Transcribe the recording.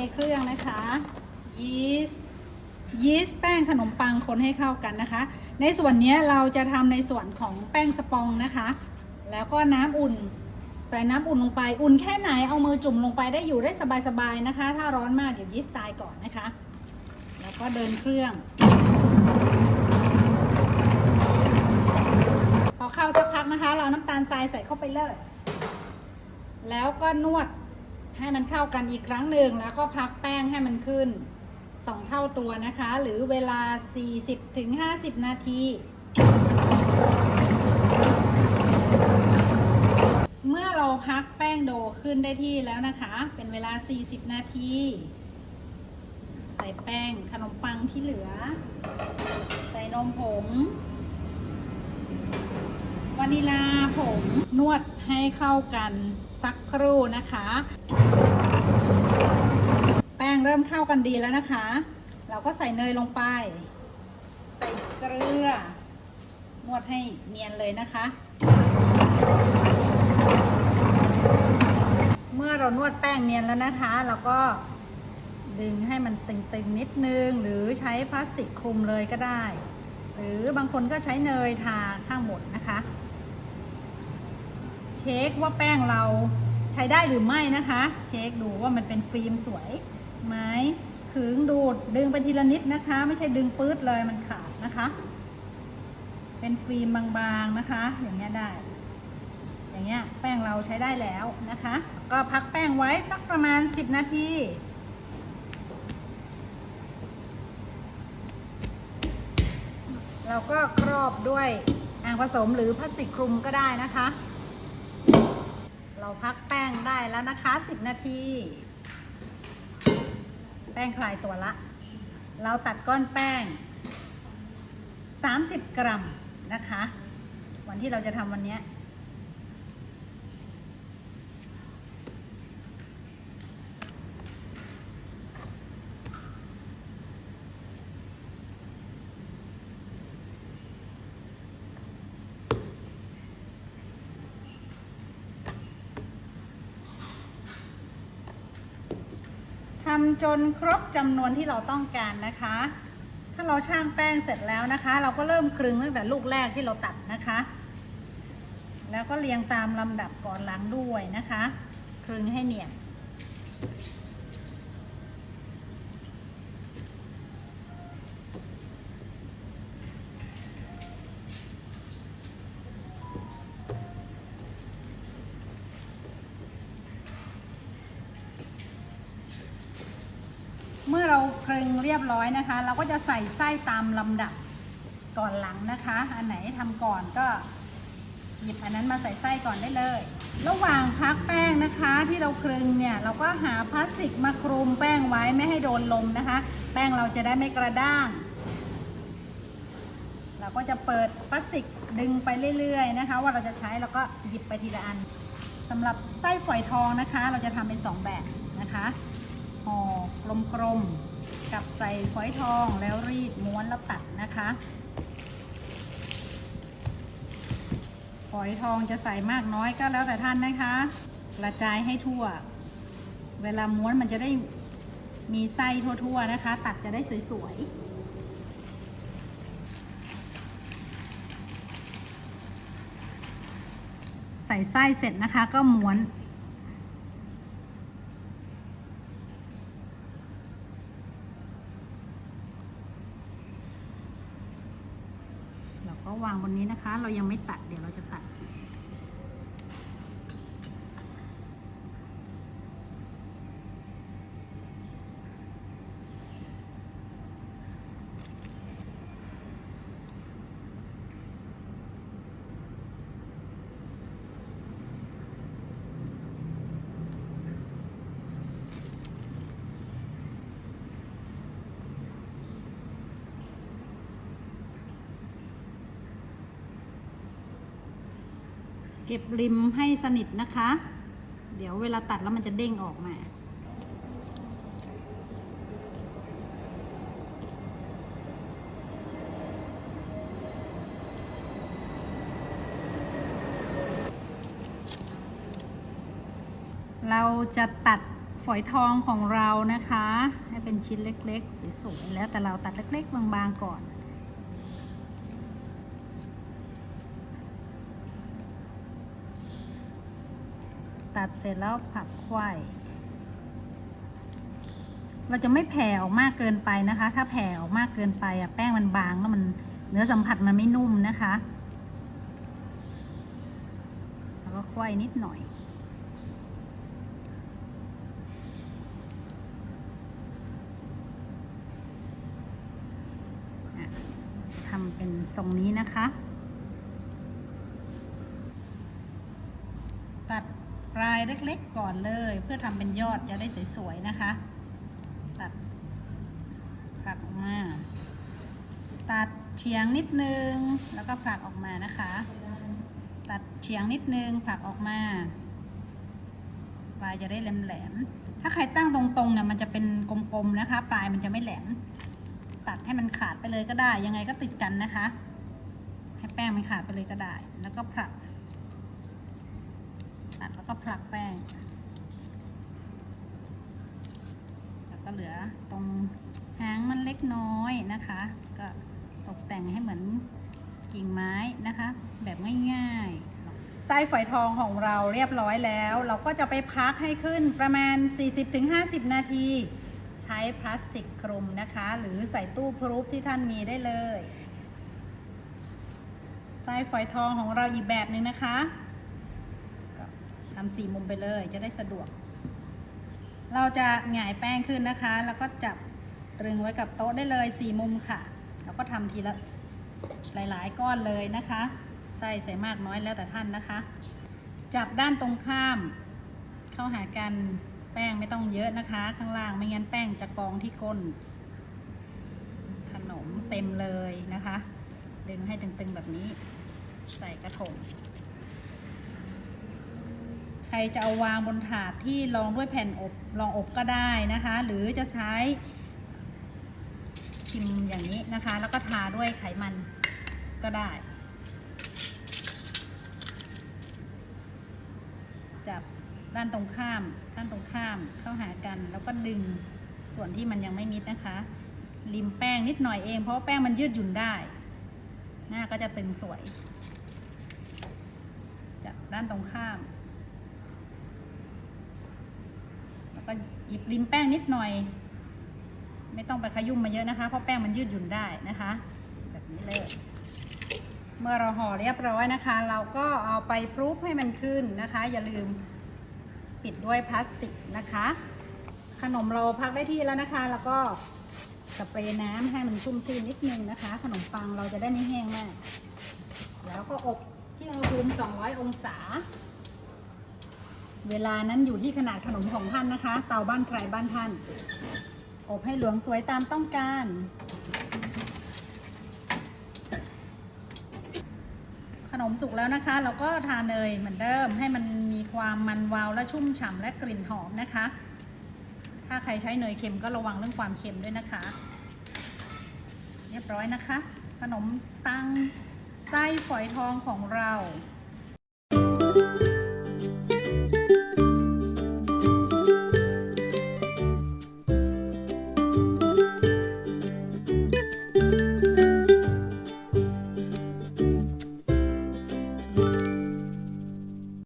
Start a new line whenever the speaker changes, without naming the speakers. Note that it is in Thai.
ในเครื่องนะคะยีสต์ยีสต์แป้งขนมปังคนให้เข้ากันนะคะ ในส่วนนี้เราจะทำในส่วนของแป้งสปองนะคะ แล้วก็น้ำอุ่น ใส่น้ำอุ่นลงไป อุ่นแค่ไหนเอามือจุ่มลงไปได้อยู่ได้สบายๆนะคะ ถ้าร้อนมากเดี๋ยวยีสต์ตายก่อนนะคะ แล้วก็เดินเครื่อง พอเข้าสักพักนะคะ เราน้ำตาลทรายใส่เข้าไปเลย แล้วก็นวด ให้มันเข้ากันอีกครั้งหนึ่งแล้วก็พักแป้งให้มันขึ้น 2 เท่าตัวนะคะ หรือเวลา 40-50ถึง50 นาทีเมื่อเราพักแป้งโดขึ้นได้ที่แล้วนะคะ เป็นเวลา 40 นาที ใส่แป้งขนมปังที่เหลือ ใส่นมผง วานิลาผงนวดให้เข้ากันสักครู่นะคะ แป้งเริ่มเข้ากันดีแล้วนะคะ เราก็ใส่เนยลงไป ใส่เกลือนวดให้เนียนเลยนะคะ เมื่อเรานวดแป้งเนียนแล้วนะคะ เราก็ดึงให้มันตึงๆนิดนึง หรือใช้พลาสติกคลุมเลยก็ได้ หรือบางคนก็ใช้เนยทาข้างบนนะคะ เช็คว่าแป้งเราใช้ได้หรือไม่นะคะ เช็คดูว่ามันเป็นฟิล์มสวยไหมขึงดูดดึงไปทีละนิดนะคะ ไม่ใช่ดึงปื๊ดเลยมันขาดนะคะ เป็นฟิล์มบางๆนะคะ อย่างเงี้ยได้ อย่างเงี้ยแป้งเราใช้ได้แล้วนะคะ ก็พักแป้งไว้สักประมาณ 10 นาทีเราก็ครอบด้วยอ่างผสมหรือพลาสติกคลุมก็ได้นะคะ เราพักแป้งได้แล้วนะคะ 10 นาที แป้งคลายตัวละ เราตัดก้อนแป้ง 30 กรัมนะคะ วันที่เราจะทำวันนี้ ทำจนครบจำนวนที่เราต้องการนะคะ ถ้าเราช่างแป้งเสร็จแล้วนะคะ เราก็เริ่มคลึงตั้งแต่ลูกแรกที่เราตัดนะคะ แล้วก็เรียงตามลำดับก่อนหลังด้วยนะคะคลึงให้เนียน เมื่อเราคลึงเรียบร้อยนะคะ เราก็จะใส่ไส้ตามลำดับก่อนหลังนะคะ อันไหนทำก่อนก็หยิบอันนั้นมาใส่ไส้ก่อนได้เลย ระหว่างพักแป้งนะคะที่เราคลึงเนี่ยเราก็หาพลาสติกมาคลุมแป้งไว้ไม่ให้โดนลมนะคะ แป้งเราจะได้ไม่กระด้าง เราก็จะเปิดพลาสติกดึงไปเรื่อยๆนะคะ ว่าเราจะใช้เราก็หยิบไปทีละอันสำหรับไส้ฝอยทองนะคะ เราจะทำเป็นสองแบบนะคะ ห่อกลมๆ กับใส่ฝอยทองแล้วรีดม้วนแล้วตัดนะคะฝอยทองจะใส่มากน้อยก็แล้วแต่ท่านนะคะ กระจายให้ทั่ว เวลาม้วนมันจะได้มีไส้ทั่วๆนะคะ ตัดจะได้สวยๆใส่ไส้เสร็จนะคะก็ม้วน เราก็วางบ นะคะ เรายังไม่ตัดเดี๋ยวเราจะตัด เก็บริมให้สนิทนะคะ เดี๋ยวเวลาตัดแล้วมันจะเด้งออกมาเราจะตัดฝอยทองของเรานะคะ ให้เป็นชิ้นเล็กๆ สวยๆ แล้วแต่เราตัดเล็ก ๆ บางๆ ก่อน ตัดเสร็จแล้วผักไขว้เราจะไม่แผ่ออกมากเกินไปนะคะ ถ้าแผ่ออกมากเกินไปอะแป้งมันบางแล้วมันเนื้อสัมผัสมันไม่นุ่มนะคะแล้วก็ไขว้นิดหน่อย ทำเป็นทรงนี้นะคะ ตัดปลายเล็กๆก่อนเลย เพื่อทำเป็นยอดจะได้สวยๆนะคะ ตัดผลักออกมา ตัดเฉียงนิดนึง แล้วก็ผลักออกมานะคะ ตัดเฉียงนิดนึงผลักออกมาปลายจะได้แหลมๆถ้าใครตั้งตรงๆเนี่ยมันจะเป็นกลมๆนะคะ ปลายมันจะไม่แหลม ตัดให้มันขาดไปเลยก็ได้ ยังไงก็ติดกันนะคะ ให้แป้งมันขาดไปเลยก็ได้ แล้วก็ผลัก ตัดแล้วก็ผลักแป้ง แล้วก็เหลือตรงหางมันเล็กน้อยนะคะ ก็ตกแต่งให้เหมือนกิ่งไม้นะคะ แบบง่ายๆ ไส้ฝอยทองของเราเรียบร้อยแล้ว เราก็จะไปพักให้ขึ้นประมาณ 40-50 นาที ใช้พลาสติกคลุมนะคะ หรือใส่ตู้พรูฟที่ท่านมีได้เลยไส้ฝอยทองของเราอีกแบบหนึ่งนะคะ ทำสี่มุมไปเลยจะได้สะดวก เราจะหงายแป้งขึ้นนะคะ แล้วก็จับตรึงไว้กับโต๊ะได้เลยสี่มุมค่ะ แล้วก็ทำทีละหลาย ๆ ก้อนเลยนะคะไส้ใส่มากน้อยแล้วแต่ท่านนะคะ จับด้านตรงข้าม เข้าหากันแป้งไม่ต้องเยอะนะคะ ข้างล่างไม่งั้นแป้งจะกองที่ก้น ขนมเต็มเลยนะคะ ดึงให้ตึงๆแบบนี้ ใส่กระถง ใครจะเอาวางบนถาดที่รองด้วยแผ่นอบรองอบก็ได้นะคะ หรือจะใช้พิมพ์อย่างนี้นะคะ แล้วก็ทาด้วยไขมันก็ได้ จับด้านตรงข้าม ด้านตรงข้ามเข้าหากัน แล้วก็ดึงส่วนที่มันยังไม่มิดนะคะ ริมแป้งนิดหน่อยเอง เพราะแป้งมันยืดหยุ่นได้ หน้าก็จะตึงสวย จับด้านตรงข้าม แล้ว ก็หยิบริมแป้งนิดหน่อย ไม่ต้องไปขยุ่มมาเยอะนะคะ เพราะแป้งมันยืดหยุ่นได้นะคะ แบบนี้เลย เมื่อเราห่อเรียบร้อยนะคะ เราก็เอาไปพรูฟให้มันขึ้นนะคะ อย่าลืมปิดด้วยพลาสติกนะคะ ขนมเราพักได้ที่แล้วนะคะ แล้วก็สเปรย์น้ำให้มันชุ่มชื้นนิดนึงนะคะ ขนมปังเราจะได้ไม่แห้งมาก แล้วก็อบที่อุณหภูมิ 200 องศา เวลานั้นอยู่ที่ขนาดขนมของท่านนะคะ เตาบ้านใครบ้านท่าน อบให้หลืองสวยตามต้องการ ขนมสุกแล้วนะคะ เราก็ทาเนยเหมือนเดิม ให้มันมีความมันวาวและชุ่มฉ่ำและกลิ่นหอมนะคะ ถ้าใครใช้เนยเค็มก็ระวังเรื่องความเค็มด้วยนะคะ เรียบร้อยนะคะ ขนมปังไส้ฝอยทองของเรา